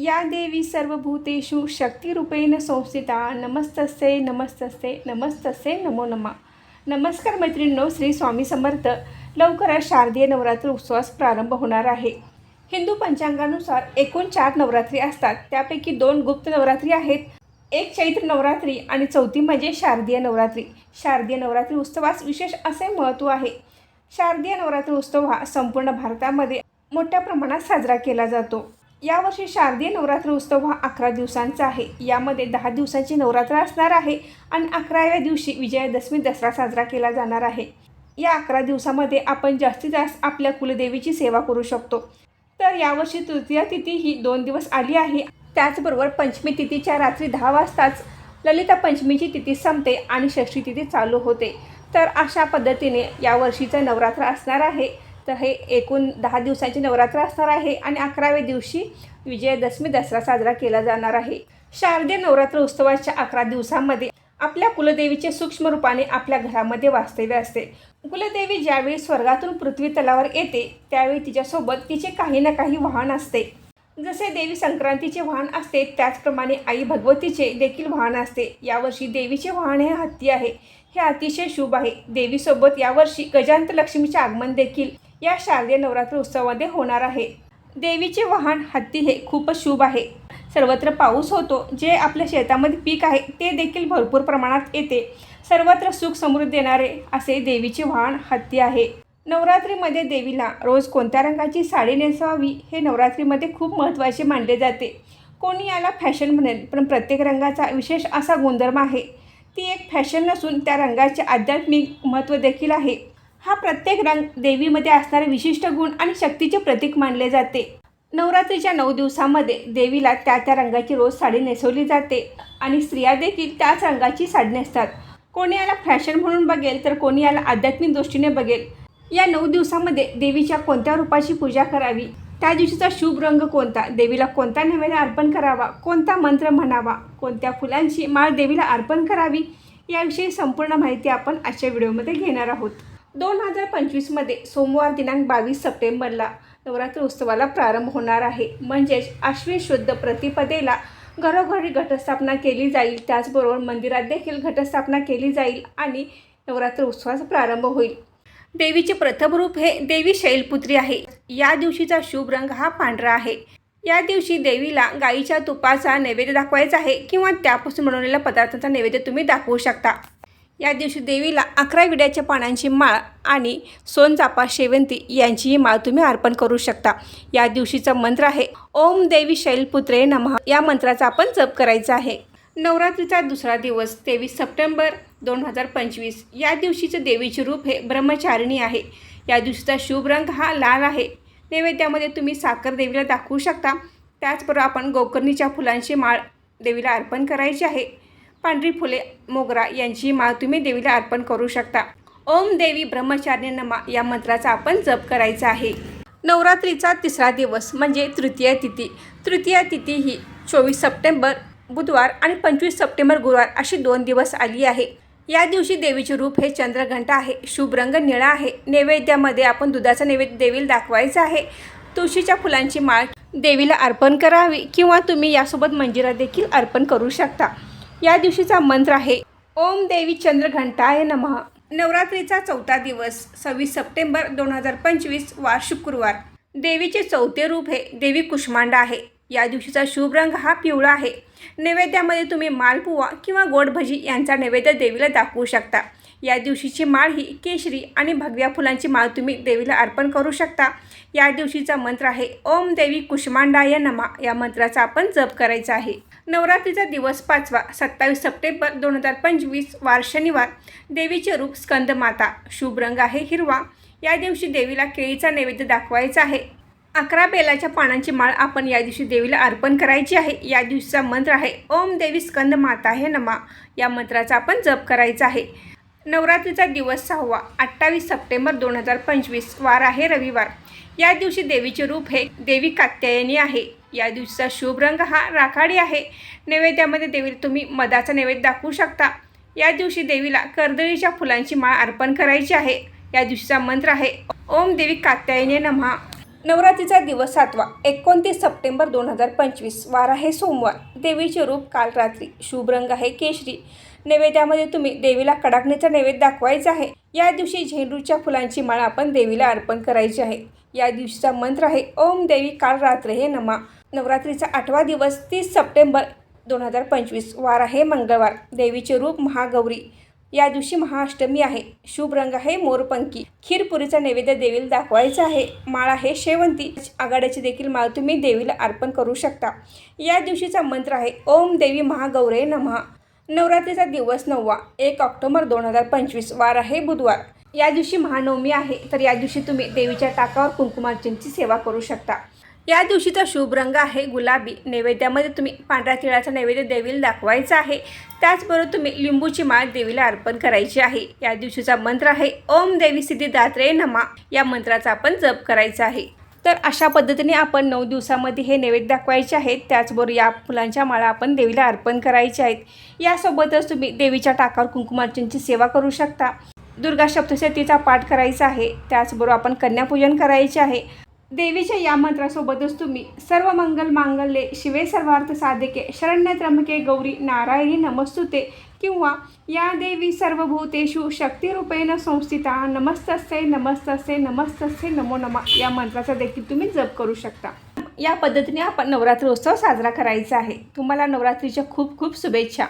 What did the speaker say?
या देवी सर्वभूतेषु शक्तिरूपेण संस्थिता। नमस्तस्ते नमस्तस्ते नमस्तस्ते नमो नमः। नमस्कार मैत्रिणींनो श्री स्वामी समर्थ। लवकरच शारदीय नवरात्र उत्सवास प्रारंभ होणार आहे. हिंदू पंचांगानुसार एकूण चार नवरात्री असतात. त्यापैकी दोन गुप्त नवरात्री आहेत. एक चैत्र नवरात्री आणि चौथी म्हणजे शारदीय नवरात्री. शारदीय नवरात्री उत्सवास विशेष असे महत्त्व आहे. शारदीय नवरात्री उत्सव हा संपूर्ण भारतामध्ये मोठ्या प्रमाणात साजरा केला जातो. यावर्षी शारदीय नवरात्र उत्सव हा अकरा दिवसांचा आहे. यामध्ये दहा दिवसांची नवरात्र असणार आहे आणि अकराव्या दिवशी विजयादशमी दसरा साजरा केला जाणार आहे. या अकरा दिवसामध्ये आपण जास्तीत जास्त आपल्या कुलदेवीची सेवा करू शकतो. तर यावर्षी तृतीया तिथी ही दोन दिवस आली आहे. त्याचबरोबर पंचमी तिथीच्या रात्री दहा वाजताच ललिता पंचमीची तिथी संपते आणि षष्ठी तिथी चालू होते. तर अशा पद्धतीने यावर्षीचं नवरात्र असणार आहे. तर हे एकूण दहा दिवसांचे नवरात्र असणार आहे आणि अकराव्या दिवशी विजयादशमी दसरा साजरा केला जाणार आहे. शारदीय नवरात्र उत्सवाच्या अकरा दिवसांमध्ये आपल्या कुलदेवीचे सूक्ष्म रूपाने आपल्या घरामध्ये वास्तव्य असते. कुलदेवी ज्यावेळी स्वर्गातून पृथ्वी तलावर येते त्यावेळी तिच्यासोबत तिचे काही ना काही वाहन असते. जसे देवी संक्रांतीचे वाहन असते त्याचप्रमाणे आई भगवतीचे देखील वाहन असते. यावर्षी देवीचे वाहन हे हत्ती आहे. हे अतिशय शुभ आहे. देवीसोबत यावर्षी गजांत लक्ष्मीचे आगमन देखील या शारदीय नवरात्र उत्सवामध्ये होणार आहे. देवीचे वाहन हत्ती हे खूपच शुभ आहे. सर्वत्र पाऊस होतो. जे आपल्या शेतामध्ये पीक आहे ते देखील भरपूर प्रमाणात येते. सर्वत्र सुख समृद्ध देणारे असे देवीचे वाहन हत्ती आहे. नवरात्रीमध्ये देवीला रोज कोणत्या रंगाची साडी नेसावी हे नवरात्रीमध्ये खूप महत्त्वाचे मानले जाते. कोणी याला फॅशन म्हणेल पण प्रत्येक रंगाचा विशेष असा गुणधर्म आहे. ती एक फॅशन नसून त्या रंगाचे आध्यात्मिक महत्त्व देखील आहे. हा प्रत्येक रंग देवीमध्ये असणारे विशिष्ट गुण आणि शक्तीचे प्रतीक मानले जाते. नवरात्रीच्या नऊ दिवसामध्ये देवीला त्या त्या रंगाची रोज साडी नेसवली जाते आणि स्त्रिया देखील त्याच रंगाची साडी नेसतात. कोणी याला फॅशन म्हणून बघेल तर कोणी याला आध्यात्मिक दृष्टीने बघेल. या नऊ दिवसामध्ये देवीच्या कोणत्या रूपाची पूजा करावी? त्या दिवशीचा शुभ रंग कोणता? देवीला कोणता नैवेद्य अर्पण करावा? कोणता मंत्र म्हणावा? कोणत्या फुलांची माळ देवीला अर्पण करावी? याविषयी संपूर्ण माहिती आपण आजच्या व्हिडिओमध्ये घेणार आहोत. दोन हजार पंचवीसमध्ये सोमवार दिनांक बावीस सप्टेंबरला नवरात्र उत्सवाला प्रारंभ होणार आहे. म्हणजेच आश्विन शुद्ध प्रतिपदेला घरोघरी घटस्थापना केली जाईल. त्याचबरोबर मंदिरात देखील घटस्थापना केली जाईल आणि नवरात्र उत्सवाचा प्रारंभ होईल. देवीचे प्रथम रूप हे देवी शैलपुत्री आहे. या दिवशीचा शुभ रंग हा पांढरा आहे. या दिवशी देवीला गाईच्या तुपाचा नैवेद्य दाखवायचा आहे किंवा त्यापासून बनवलेल्या पदार्थांचा नैवेद्य तुम्ही दाखवू शकता. या दिवशी देवीला अकरा विड्याच्या पानांची माळ आणि सोनचापा शेवंती यांचीही माळ तुम्ही अर्पण करू शकता. या दिवशीचा मंत्र आहे ओम देवी शैलपुत्रे नमः. या मंत्राचा आपण जप करायचा आहे. नवरात्रीचा दुसरा दिवस तेवीस सप्टेंबर दोन हजार पंचवीस. या दिवशीचं देवीचे रूप हे ब्रह्मचारिणी आहे. या दिवशीचा शुभ रंग हा लाल आहे. नैवेद्यामध्ये तुम्ही साखर देवीला दाखवू शकता. त्याचबरोबर आपण गोकर्णीच्या फुलांची माळ देवीला अर्पण करायची आहे. पांढरी फुले मोगरा यांची माळ तुम्ही देवीला अर्पण करू शकता. ओम देवी ब्रह्मचार्य नमा या मंत्राचा आपण जप करायचा आहे. नवरात्रीचा तिसरा दिवस म्हणजे तृतीय तिथी. तृतीय तिथी ही चोवीस सप्टेंबर बुधवार आणि पंचवीस सप्टेंबर गुरुवार अशी दोन दिवस आली आहे. या दिवशी देवीचे रूप हे चंद्रघंटा आहे. शुभ रंग निळा आहे. नैवेद्यामध्ये आपण दुधाचा नैवेद्य देवीला दाखवायचा आहे. तुळशीच्या फुलांची माळ देवीला अर्पण करावी किंवा तुम्ही यासोबत मंजिरा देखील अर्पण करू शकता. या दिवशीचा मंत्र आहे ओम देवी चंद्र घंटाय नमः. नवरात्रीचा चौथा दिवस सव्वीस सप्टेंबर दोन हजार पंचवीस वार शुक्रवार. देवीचे चौथे रूप हे देवी कुष्मांडा आहे. या दिवशीचा शुभ रंग हा पिवळा आहे. नैवेद्यामध्ये तुम्ही मालपुवा किंवा गोड भजी यांचा नैवेद्य देवीला दाखवू शकता. या दिवशीची माळ ही केशरी आणि भगव्या फुलांची माळ तुम्ही देवीला अर्पण करू शकता. या दिवशीचा मंत्र आहे ओम देवी कुष्मांडाय नमा या मंत्राचा आपण जप करायचा आहे. नवरात्रीचा दिवस पाचवा सत्तावीस सप्टेंबर दोन हजार पंचवीस वार शनिवार. देवीचे रूप स्कंदमाता. शुभ रंग आहे हिरवा. या दिवशी देवीला केळीचा नैवेद्य दाखवायचा आहे. अकरा बेलाच्या पानांची माळ आपण या दिवशी देवीला अर्पण करायची आहे. या दिवशीचा मंत्र आहे ओम देवी स्कंद माता हे नमा. या मंत्राचा आपण जप करायचा आहे. नवरात्रीचा दिवस सहावा अठ्ठावीस सप्टेंबर दोन हजार पंचवीस वार आहे रविवार. या दिवशी देवीचे रूप हे देवी कात्यायनी आहे. या दिवशीचा शुभ रंग हा राखाडी आहे. नैवेद्यामध्ये देवीला तुम्ही मधाचा नैवेद्य दाखवू शकता. या दिवशी देवीला कर्दळीच्या फुलांची माळ अर्पण करायची आहे. या दिवशीचा मंत्र आहे ओम देवी कात्यायनी नमहा नवरात्रीचा दिवस सातवा एकोणतीस सप्टेंबर दोन हजार पंचवीस वार आहे सोमवार. देवीचे रूप काल रात्री शुभ रंग आहे केशरी. नैवेद्यामध्ये तुम्ही देवीला कडाकणीचा नैवेद्य दाखवायचा आहे. या दिवशी झेंडूच्या फुलांची माळा आपण देवीला अर्पण करायची आहे. या दिवशीचा मंत्र आहे ओम देवी काल रात्र हे नमा. नवरात्रीचा आठवा दिवस तीस सप्टेंबर दोन हजार पंचवीस वार आहे मंगळवार. देवीचे रूप महागौरी. या दिवशी महाअष्टमी आहे. शुभ रंग आहे मोरपंखी खीरपुरीचा नैवेद्य देवीला दाखवायचा आहे. माळ आहे शेवंती. आघाड्याची देखील माळ तुम्ही देवीला अर्पण करू शकता. या दिवशीचा मंत्र आहे ओम देवी महागौरे नमः. नवरात्रीचा दिवस नववा. एक ऑक्टोबर दोन हजार पंचवीस. वार आहे बुधवार. या दिवशी महानवमी आहे. तर या दिवशी तुम्ही देवीच्या टाकावर कुंकुमार्चनची सेवा करू शकता. या दिवशीचा शुभ रंग आहे गुलाबी. नैवेद्यामध्ये तुम्ही पांढऱ्या तिळाचा नैवेद्य देवीला दाखवायचा आहे. त्याचबरोबर तुम्ही लिंबूची माळ देवीला अर्पण करायची आहे. या दिवशीचा मंत्र आहे ओम देवी सिद्धिदात्रे नमा. या मंत्राचा आपण जप करायचा आहे. तर अशा पद्धतीने आपण नऊ दिवसामध्ये हे नैवेद्य दाखवायचे आहेत. त्याचबरोबर या फुलांच्या माळा आपण देवीला अर्पण करायच्या आहेत. यासोबतच तुम्ही देवीच्या टाकावर कुंकुमार्चनची सेवा करू शकता. दुर्गा सप्तशतीचा पाठ करायचा आहे. त्याचबरोबर आपण कन्यापूजन करायचे आहे. देवीच्या या मंत्रासोबतच तुम्ही सर्व मंगल मांगल्ये शिवे सर्वार्थ साधिके शरण्य त्र्यंबके गौरी नारायणी नमस्तुते किंवा या देवी सर्वभूतेषु शक्तिरूपेण संस्थिता नमस्तस्ये नमस्तस्ये नमस्तस्ये नमो नमा या मंत्राचा देखील तुम्ही जप करू शकता या पद्धतीने आपण नवरात्रोत्सव साजरा करायचा आहे तुम्हाला नवरात्रीच्या खूप खूप शुभेच्छा